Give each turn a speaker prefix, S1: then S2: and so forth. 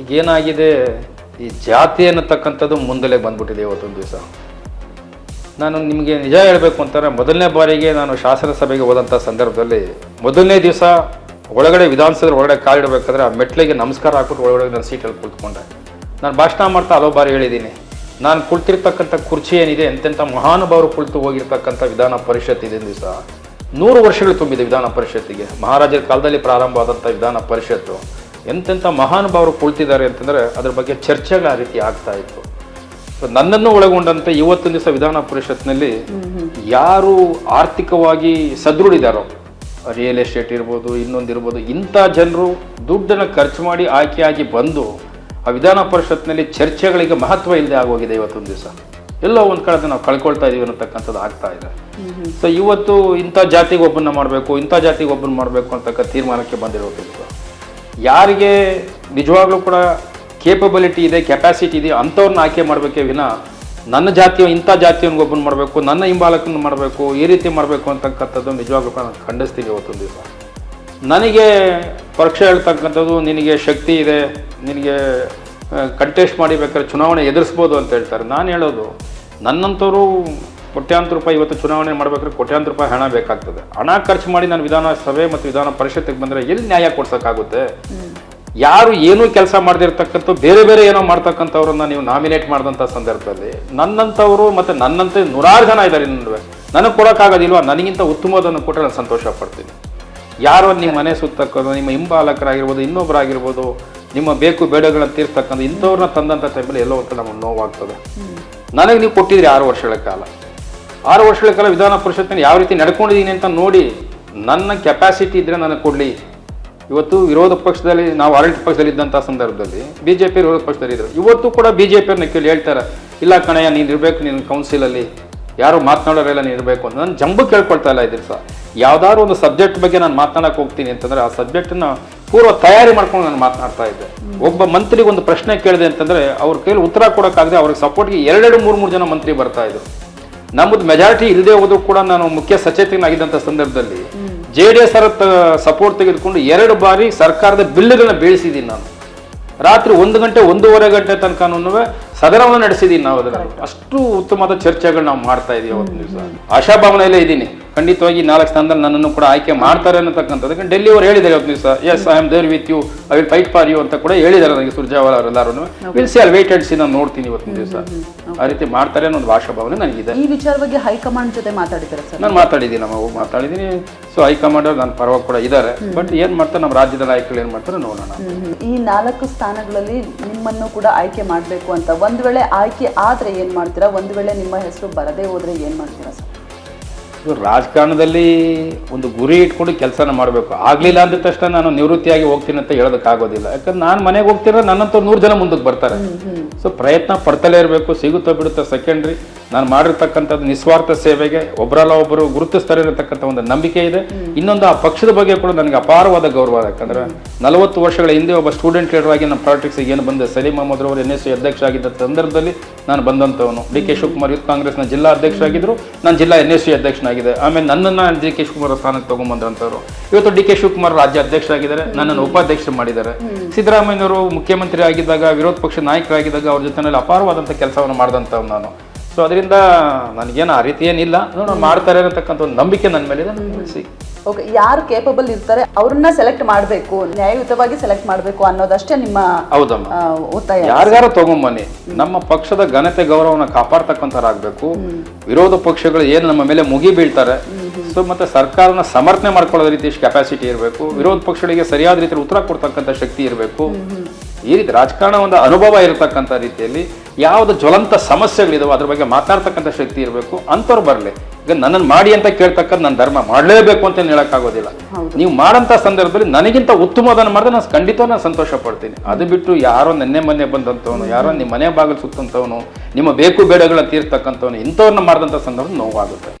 S1: ಈಗ ಏನಾಗಿದೆ ಈ ಜಾತಿ ಅನ್ನತಕ್ಕಂಥದ್ದು ಮುಂದಲೇ ಬಂದ್ಬಿಟ್ಟಿದೆ ಇವತ್ತೊಂದು ದಿವಸ. ನಾನು ನಿಮಗೆ ನಿಜ ಹೇಳಬೇಕು ಅಂತಾರೆ ಮೊದಲನೇ ಬಾರಿಗೆ ನಾನು ಶಾಸನಸಭೆಗೆ ಹೋದಂಥ ಸಂದರ್ಭದಲ್ಲಿ ಮೊದಲನೇ ದಿವಸ ಒಳಗಡೆ ವಿಧಾನಸಭೆ ಒಳಗಡೆ ಕಾಲಿಡಬೇಕಾದ್ರೆ ಆ ಮೆಟ್ಲಿಗೆ ನಮಸ್ಕಾರ ಹಾಕ್ಬಿಟ್ಟು ಒಳಗಡೆ ನಾನು ಸೀಟಲ್ಲಿ ಕುಳಿತುಕೊಂಡೆ. ನಾನು ಭಾಷಣ ಮಾಡ್ತಾ ಹಲವು ಬಾರಿ ಹೇಳಿದ್ದೀನಿ. ನಾನು ಕುಳಿತಿರ್ತಕ್ಕಂಥ ಕುರ್ಚಿ ಏನಿದೆ, ಎಂತೆಂಥ ಮಹಾನುಭಾವರು ಕುಳಿತು ಹೋಗಿರ್ತಕ್ಕಂಥ ವಿಧಾನ ಪರಿಷತ್ ಇದೆ ದಿವಸ. ನೂರು ವರ್ಷಗಳು ತುಂಬಿದೆ ವಿಧಾನ ಪರಿಷತ್ತಿಗೆ. ಮಹಾರಾಜರ ಕಾಲದಲ್ಲಿ ಪ್ರಾರಂಭವಾದಂಥ ವಿಧಾನ ಪರಿಷತ್ತು. ಎಂತೆಂಥ ಮಹಾನುಭಾವರು ಕುಳಿತಿದ್ದಾರೆ ಅಂತಂದರೆ ಅದ್ರ ಬಗ್ಗೆ ಚರ್ಚೆಗೆ ಆ ರೀತಿ ಆಗ್ತಾ ಇತ್ತು. ಸೊ ನನ್ನನ್ನು ಒಳಗೊಂಡಂತೆ ಇವತ್ತಿನ ದಿವಸ ವಿಧಾನ ಪರಿಷತ್ನಲ್ಲಿ ಯಾರು ಆರ್ಥಿಕವಾಗಿ ಸದೃಢಿದಾರೋ ರಿಯಲ್ ಎಸ್ಟೇಟ್ ಇರ್ಬೋದು ಇನ್ನೊಂದಿರ್ಬೋದು ಇಂಥ ಜನರು ದುಡ್ಡನ್ನು ಖರ್ಚು ಮಾಡಿ ಆಯ್ಕೆಯಾಗಿ ಬಂದು ಆ ವಿಧಾನ ಪರಿಷತ್ನಲ್ಲಿ ಚರ್ಚೆಗಳಿಗೆ ಮಹತ್ವ ಇಲ್ಲದೆ ಆಗೋಗಿದೆ ಇವತ್ತೊಂದು ದಿವಸ. ಎಲ್ಲೋ ಒಂದು ಕಡೆ ನಾವು ಕಳ್ಕೊಳ್ತಾ ಇದೀವಿ ಅನ್ನತಕ್ಕಂಥದ್ದು ಆಗ್ತಾ ಇದೆ. ಸೊ ಇವತ್ತು ಇಂಥ ಜಾತಿಗೆ ಒಬ್ಬನ್ನ ಮಾಡಬೇಕು ಇಂಥ ಜಾತಿಗೆ ಒಬ್ಬನ ಮಾಡಬೇಕು ಅಂತಕ್ಕ ತೀರ್ಮಾನಕ್ಕೆ ಬಂದಿರೋದ್ರಿಂದ ಯಾರಿಗೆ ನಿಜವಾಗ್ಲೂ ಕೂಡ ಕೇಪಬಿಲಿಟಿ ಇದೆ ಕೆಪಾಸಿಟಿ ಇದೆ ಅಂಥವ್ರನ್ನ ಆಯ್ಕೆ ಮಾಡಬೇಕೇ ವಿನ ನನ್ನ ಜಾತಿಯ ಇಂಥ ಜಾತಿಯನ್ನು ಒಬ್ಬನ ಮಾಡಬೇಕು, ನನ್ನ ಹಿಂಬಾಲಕನ ಮಾಡಬೇಕು, ಈ ರೀತಿ ಮಾಡಬೇಕು ಅಂತಕ್ಕಂಥದ್ದು ನಿಜವಾಗ್ಲೂ ಕೂಡ ಖಂಡಿಸ್ತೀವಿ ಇವತ್ತೊಂದು ದಿವಸ. ನನಗೆ ಪರೀಕ್ಷೆ ಹೇಳ್ತಕ್ಕಂಥದ್ದು, ನಿನಗೆ ಶಕ್ತಿ ಇದೆ, ನಿನಗೆ ಕಂಟೆಸ್ಟ್ ಮಾಡಿ ಬೇಕಾದ್ರೆ ಚುನಾವಣೆ ಎದುರಿಸ್ಬೋದು ಅಂತ ಹೇಳ್ತಾರೆ. ನಾನು ಹೇಳೋದು, ನನ್ನಂಥವ್ರು ಕೋಟ್ಯಾಂತರ ರೂಪಾಯಿ ಇವತ್ತು ಚುನಾವಣೆ ಮಾಡಬೇಕಾದ್ರೆ ಕೋಟ್ಯಾಂತರ ರೂಪಾಯಿ ಹಣ ಬೇಕಾಗ್ತದೆ. ಹಣ ಖರ್ಚು ಮಾಡಿ ನಾನು ವಿಧಾನಸಭೆ ಮತ್ತು ವಿಧಾನ ಪರಿಷತ್ತಿಗೆ ಬಂದರೆ ಎಲ್ಲಿ ನ್ಯಾಯ ಕೊಡ್ಸೋಕ್ಕಾಗುತ್ತೆ? ಯಾರು ಏನೂ ಕೆಲಸ ಮಾಡದಿರ್ತಕ್ಕಂಥ ಬೇರೆ ಬೇರೆ ಏನೋ ಮಾಡ್ತಕ್ಕಂಥವ್ರನ್ನ ನೀವು ನಾಮಿನೇಟ್ ಮಾಡಿದಂಥ ಸಂದರ್ಭದಲ್ಲಿ ನನ್ನಂಥವರು ಮತ್ತು ನನ್ನಂತೆ ನೂರಾರು ಜನ ಇದ್ದಾರೆ ನಡುವೆ. ನನಗೆ ಕೊಡೋಕ್ಕಾಗೋದಿಲ್ವ? ನನಗಿಂತ ಉತ್ತಮದನ್ನು ಕೊಟ್ಟರೆ ನಾನು ಸಂತೋಷ ಪಡ್ತೀನಿ. ಯಾರೋ ನಿಮ್ಮ ಮನೆ ಸುತ್ತಕ್ಕಂಥ ನಿಮ್ಮ ಹಿಂಬಾಲಕರಾಗಿರ್ಬೋದು ಇನ್ನೊಬ್ಬರಾಗಿರ್ಬೋದು ನಿಮ್ಮ ಬೇಕು ಬೇಡಗಳನ್ನ ತೀರ್ಸ್ತಕ್ಕಂಥ ಇಂಥವ್ರನ್ನ ತಂದಂಥ ಟೈಮಲ್ಲಿ ಎಲ್ಲೋ ಒಂದು ನಮಗೆ ನೋವಾಗ್ತದೆ. ನನಗೆ ನೀವು ಕೊಟ್ಟಿದ್ರಿ ಆರು ವರ್ಷಗಳ ಕಾಲ. ಆರು ವರ್ಷಗಳ ಕಾಲ ವಿಧಾನ ಪರಿಷತ್ನಲ್ಲಿ ಯಾವ ರೀತಿ ನಡ್ಕೊಂಡಿದ್ದೀನಿ ಅಂತ ನೋಡಿ ನನ್ನ ಕೆಪಾಸಿಟಿ ಇದ್ರೆ ನನಗೆ ಕೊಡಲಿ. ಇವತ್ತು ವಿರೋಧ ಪಕ್ಷದಲ್ಲಿ ನಾವು ಆಡಳಿತ ಪಕ್ಷದಲ್ಲಿ ಇದ್ದಂಥ ಸಂದರ್ಭದಲ್ಲಿ ಬಿ ಜೆ ಪಿ ವಿರೋಧ ಪಕ್ಷದಲ್ಲಿ ಇದ್ದರು ಇವತ್ತು ಕೂಡ ಬಿ ಜೆ ಪಿಯವ್ರನ್ನ ಕೇಳಿ ಹೇಳ್ತಾರೆ, ಇಲ್ಲ ಕಣಯ್ಯ, ನೀನು ಇರಬೇಕು ನಿನ್ನ ಕೌನ್ಸಿಲಲ್ಲಿ ಯಾರು ಮಾತನಾಡೋರೆಲ್ಲ ನೀನು ಇರಬೇಕು. ಅಂತ ನಾನು ಜಂಬು ಕೇಳ್ಕೊಳ್ತಾ ಇಲ್ಲ ಇದ್ರು ಸರ್ ಯಾವ್ದಾದ್ರು ಒಂದು ಸಬ್ಜೆಕ್ಟ್ ಬಗ್ಗೆ ನಾನು ಮಾತನಾಡಕ್ಕೆ ಹೋಗ್ತೀನಿ ಅಂತಂದ್ರೆ ಆ ಸಬ್ಜೆಕ್ಟನ್ನು ಪೂರ್ವ ತಯಾರಿ ಮಾಡ್ಕೊಂಡು ನಾನು ಮಾತನಾಡ್ತಾ ಇದ್ದೆ. ಒಬ್ಬ ಮಂತ್ರಿಗೆ ಒಂದು ಪ್ರಶ್ನೆ ಕೇಳಿದೆ ಅಂತಂದರೆ ಅವ್ರ ಕೈಲಿ ಉತ್ತರ ಕೊಡೋಕ್ಕಾಗದೆ ಅವ್ರಿಗೆ ಸಪೋರ್ಟ್ಗೆ ಎರಡೆರಡು, ಮೂರು ಮೂರು ಜನ ಮಂತ್ರಿ ಬರ್ತಾ ಇದ್ರು. ನಮ್ಮದು ಮೆಜಾರಿಟಿ ಇಲ್ಲದೆ ಹೋದ್ರು ಕೂಡ ನಾನು ಮುಖ್ಯ ಸಚೇತನಾಗಿದ್ದಂಥ ಸಂದರ್ಭದಲ್ಲಿ ಜೆ ಡಿ ಎಸ್ ಸಪೋರ್ಟ್ ತೆಗೆದುಕೊಂಡು ಎರಡು ಬಾರಿ ಸರ್ಕಾರದ ಬಿಲ್ಲುಗಳನ್ನ ಬೀಳಿಸಿದ್ದೀನಿ ನಾನು. ರಾತ್ರಿ ಒಂದು ಗಂಟೆ ಒಂದೂವರೆ ಗಂಟೆ ತನಕ ಸದನವನ್ನು ನಡೆಸಿದ್ದೀನಿ ನಾವು ಅದರ ಅಷ್ಟು ಉತ್ತಮವಾದ ಚರ್ಚೆಗಳು ನಾವು ಮಾಡ್ತಾ ಇದೀವಿ ಅವತ್ತು ದಿವಸ. ಆಶಾಭಾವನೆಯಲ್ಲೇ ಇದ್ದೀನಿ. ಖಂಡಿತವಾಗಿ ನಾಲ್ಕು ಸ್ಥಾನದಲ್ಲಿ ನನ್ನನ್ನು ಕೂಡ ಆಯ್ಕೆ ಮಾಡ್ತಾರೆ ಅನ್ನತಕ್ಕಂಥದ್ದು ಡೆಲ್ಲಿ ಅವರು ಹೇಳಿದ್ದಾರೆ ಒಂದು ದಿವಸ. Yes I am there with you I will fight for you ಅಂತ ಕೂಡ ಹೇಳಿದ್ದಾರೆ ನನಗೆ ಸುರ್ಜಾವಾಲ ಅವರೆಲ್ಲರೂ will see or wait and see ನಾನು ನೋಡ್ತೀನಿ ಇವತ್ತಿನ ದಿವಸ. ಆ ರೀತಿ ಮಾಡ್ತಾರೆ ಅನ್ನೋ ಒಂದು ಭಾಷಾಭಾವನೆ ನನಗಿದೆ.
S2: ಈ ವಿಚಾರ ಬಗ್ಗೆ ಹೈಕಮಾಂಡ್ ಜೊತೆ ಮಾತಾಡಿದ್ದಾರೆ ಸರ್?
S1: ನಾನು ಮಾತಾಡಿದ್ದೀನಿ ನಮ್ಮ ಮಾತಾಡಿದ್ದೀನಿ. ಸೊ ಹೈಕಮಾಂಡ್ ಅವ್ರು ನನ್ನ ಪರವಾಗಿ ಕೂಡ ಇದ್ದಾರೆ. ಬಟ್ ಏನು ಮಾಡ್ತಾರೆ ನಮ್ಮ ರಾಜ್ಯದ ನಾಯಕರು ಏನು ಮಾಡ್ತಾರೆ ನೋಡೋಣ
S2: ಈ ನಾಲ್ಕು ಸ್ಥಾನಗಳಲ್ಲಿ ನಿಮ್ಮನ್ನು ಕೂಡ ಆಯ್ಕೆ ಮಾಡಬೇಕು ಅಂತ. ಒಂದ್ ವೇಳೆ ಆಯ್ಕೆ ಆದ್ರೆ ಏನ್ ಮಾಡ್ತೀರಾ? ಒಂದು ವೇಳೆ ನಿಮ್ಮ ಹೆಸರು ಬರದೇ ಹೋದ್ರೆ ಏನ್ ಮಾಡ್ತೀರಾ ಸರ್?
S1: ರಾಜಕಾರಣದಲ್ಲಿ ಒಂದು ಗುರಿ ಇಟ್ಕೊಂಡು ಕೆಲಸನ ಮಾಡಬೇಕು. ಆಗಲಿಲ್ಲ ಅಂದ ತಕ್ಷಣ ನಾನು ನಿವೃತ್ತಿಯಾಗಿ ಹೋಗ್ತೀನಿ ಅಂತ ಹೇಳೋದಕ್ಕಾಗೋದಿಲ್ಲ ಯಾಕಂದ್ರೆ ನಾನು ಮನೆಗೆ ಹೋಗ್ತೀರ ನನ್ನಂತ ನೂರು ಜನ ಮುಂದಕ್ಕೆ ಬರ್ತಾರೆ. ಸೊ ಪ್ರಯತ್ನ ಪಡ್ತಲೇ ಇರಬೇಕು ಸಿಗುತ್ತೋ ಬಿಡುತ್ತೋ ಸೆಕೆಂಡ್ರಿ ನಾನು ಮಾಡಿರ್ತಕ್ಕಂಥದ್ದು ನಿಸ್ವಾರ್ಥ ಸೇವೆಗೆ ಒಬ್ಬರಲ್ಲ ಒಬ್ಬರು ಗುರುತಿಸ್ತಾರೆ ಇರತಕ್ಕಂಥ ಒಂದು ನಂಬಿಕೆ ಇದೆ. ಇನ್ನೊಂದು ಆ ಪಕ್ಷದ ಬಗ್ಗೆ ಕೂಡ ನನಗೆ ಅಪಾರವಾದ ಗೌರವ ಯಾಕಂದ್ರೆ ನಲವತ್ತು ವರ್ಷಗಳ ಹಿಂದೆ ಒಬ್ಬ ಸ್ಟೂಡೆಂಟ್ ಲೀಡರ್ ಆಗಿ ನಮ್ಮ ಪಾಲಿಟಿಕ್ಸ್ಗೆ ಏನು ಬಂದೆ. ಸಲೀಮ್ ಅಹಮದ್ ಅವರು ಎನ್ ಎಸ್ ಸಿ ಅಧ್ಯಕ್ಷ ಆಗಿದ್ದ ಸಂದರ್ಭದಲ್ಲಿ ನಾನು ಬಂದಂಥವನು. ಡಿ ಕೆ ಶಿವಕುಮಾರ್ ಯೂತ್ ಕಾಂಗ್ರೆಸ್ನ ಜಿಲ್ಲಾ ಅಧ್ಯಕ್ಷರಾಗಿದ್ದರು. ನಾನು ಜಿಲ್ಲಾ ಎನ್ ಎಸ್ ಸಿ ಅಧ್ಯಕ್ಷನಾಗಿದೆ ಆಮೇಲೆ ನನ್ನನ್ನು ಡಿ ಕೆ ಶಿವಕುಮಾರ್ ಸ್ಥಾನಕ್ಕೆ ತಗೊಂಬಂದಂಥವ್ರು ಇವತ್ತು ಡಿ ಕೆ ಶಿವಕುಮಾರ್ ರಾಜ್ಯ ಅಧ್ಯಕ್ಷರಾಗಿದ್ದಾರೆ ನನ್ನನ್ನು ಉಪಾಧ್ಯಕ್ಷರು ಮಾಡಿದ್ದಾರೆ. ಸಿದ್ದರಾಮಯ್ಯನವರು ಮುಖ್ಯಮಂತ್ರಿ ಆಗಿದ್ದಾಗ ವಿರೋಧ ಪಕ್ಷ ನಾಯಕರಾಗಿದ್ದಾಗ ಅವ್ರ ಜೊತೆನಲ್ಲಿ ಅಪಾರವಾದಂಥ ಕೆಲಸವನ್ನು ಮಾಡಿದಂಥವ್ನು ನಾನು. ಸೊ ಅದರಿಂದ ನನಗೇನು ಆ ರೀತಿ ಏನಿಲ್ಲ. ನೋಡೋಣ ಮಾಡ್ತಾರೆ ಅನ್ನತಕ್ಕಂಥ ಒಂದು ನಂಬಿಕೆ ನನ್ನ ಮೇಲಿದೆ. ಬೆಳೆಸಿ
S2: ಓಕೆ ಯಾರು ಕೇಪಬಲ್ ಇರ್ತಾರೆ ಅವ್ರನ್ನ ಸೆಲೆಕ್ಟ್ ಮಾಡಬೇಕು ನ್ಯಾಯಯುತವಾಗಿ ಸೆಲೆಕ್ಟ್ ಮಾಡಬೇಕು ಅನ್ನೋದಷ್ಟೇ ನಿಮ್ಮ
S1: ಹೌದಮ್ಮ.
S2: ಒತ್ತಾಯ
S1: ತಗೊಂಬನ್ನಿ. ನಮ್ಮ ಪಕ್ಷದ ಘನತೆ ಗೌರವನ ಕಾಪಾಡ್ತಕ್ಕಂಥವ್ರಾಗಬೇಕು. ವಿರೋಧ ಪಕ್ಷಗಳು ಏನು ನಮ್ಮ ಮೇಲೆ ಮುಗಿ ಬೀಳ್ತಾರೆ ಸೊ ಮತ್ತೆ ಸರ್ಕಾರನ ಸಮರ್ಥನೆ ಮಾಡ್ಕೊಳ್ಳೋ ರೀತಿ ಕೆಪಾಸಿಟಿ ಇರಬೇಕು. ವಿರೋಧ ಪಕ್ಷಗಳಿಗೆ ಸರಿಯಾದ ರೀತಿಯಲ್ಲಿ ಉತ್ತರ ಕೊಡ್ತಕ್ಕಂಥ ಶಕ್ತಿ ಇರಬೇಕು. ಈ ರೀತಿ ರಾಜಕಾರಣ ಒಂದು ಅನುಭವ ಇರತಕ್ಕಂಥ ರೀತಿಯಲ್ಲಿ ಯಾವ್ದು ಜ್ವಲಂತ ಸಮಸ್ಯೆಗಳಿದಾವೆ ಅದ್ರ ಬಗ್ಗೆ ಮಾತಾಡ್ತಕ್ಕಂಥ ಶಕ್ತಿ ಇರಬೇಕು ಅಂಥವ್ರು ಬರಲಿ. ಈಗ ನನ್ನನ್ನು ಮಾಡಿ ಅಂತ ಕೇಳ್ತಕ್ಕಂಥ ನನ್ನ ಧರ್ಮ ಮಾಡಲೇಬೇಕು ಅಂತ ಹೇಳೋಕ್ಕಾಗೋದಿಲ್ಲ. ನೀವು ಮಾಡೋಂಥ ಸಂದರ್ಭದಲ್ಲಿ ನನಗಿಂತ ಉತ್ತಮದನ್ನು ಮಾಡಿದ್ರೆ ನಾನು ಖಂಡಿತ ನಾನು ಸಂತೋಷ ಪಡ್ತೀನಿ ಅದು ಬಿಟ್ಟು ಯಾರೋ ನೆನ್ನೆ ಮೊನ್ನೆ ಬಂದಂಥವನು ಯಾರೋ ನಿಮ್ಮ ಮನೆ ಬಾಗಿಲು ಸುತ್ತಂಥವನು ನಿಮ್ಮ ಬೇಕು ಬೇಡಗಳನ್ನ ತೀರ್ತಕ್ಕಂಥವನು ಇಂಥವ್ರನ್ನ ಮಾಡಿದಂಥ ಸಂದರ್ಭ ನೋವಾಗುತ್ತೆ.